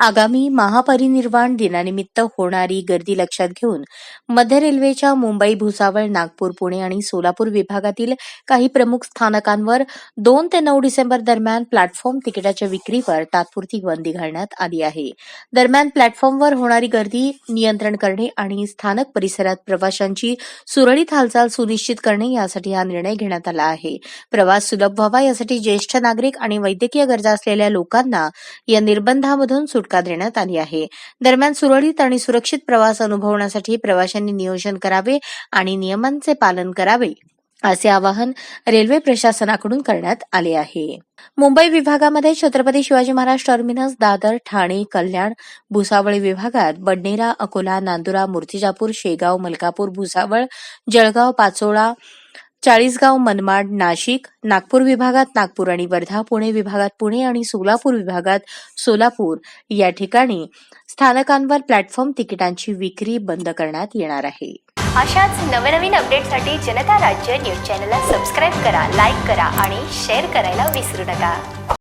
आगामी महापरिनिर्वाण दिनानिमित्त होणारी गर्दी लक्षात घेऊन मध्य रेल्वेच्या मुंबई भुसावळ नागपूर पुणे आणि सोलापूर विभागातील काही प्रमुख स्थानकांवर दोन ते नऊ डिसेंबर दरम्यान प्लॅटफॉर्म तिकिटाच्या विक्रीवर तात्पुरती बंदी घालण्यात आली आहे. दरम्यान प्लॅटफॉर्मवर होणारी गर्दी नियंत्रण करणे आणि स्थानक परिसरात प्रवाशांची सुरळीत हालचाल सुनिश्चित करणे यासाठी हा निर्णय घेण्यात आला आहे. प्रवास सुलभ व्हावा यासाठी ज्येष्ठ नागरिक आणि वैद्यकीय गरजा असलेल्या लोकांना या निर्बंधामधून सुटका देण्यात आली आहे. दरम्यान सुरळीत आणि सुरक्षित प्रवास अनुभवण्यासाठी प्रवाशांनी नियोजन करावे आणि नियमांचे पालन करावे असे आवाहन रेल्वे प्रशासनाकडून करण्यात आले आहे. मुंबई विभागामध्ये छत्रपती शिवाजी महाराज टर्मिनस दादर ठाणे कल्याण भुसावळ विभागात बडनेरा अकोला नांदुरा मूर्तिजापूर शेगाव मलकापूर भुसावळ जळगाव पाचोळा चाळीसगाव मनमाड नाशिक नागपूर विभागात नागपूर आणि वर्धा पुणे विभागात पुणे आणि सोलापूर विभागात सोलापूर. या ठिकाणी स्थानकांवर प्लॅटफॉर्म तिकिटांची विक्री बंद करण्यात येणार आहे. अशाच नवनवीन अपडेटसाठी जनता राज्य न्यूज चॅनलला सबस्क्राईब करा लाईक करा आणि शेअर करायला विसरू नका.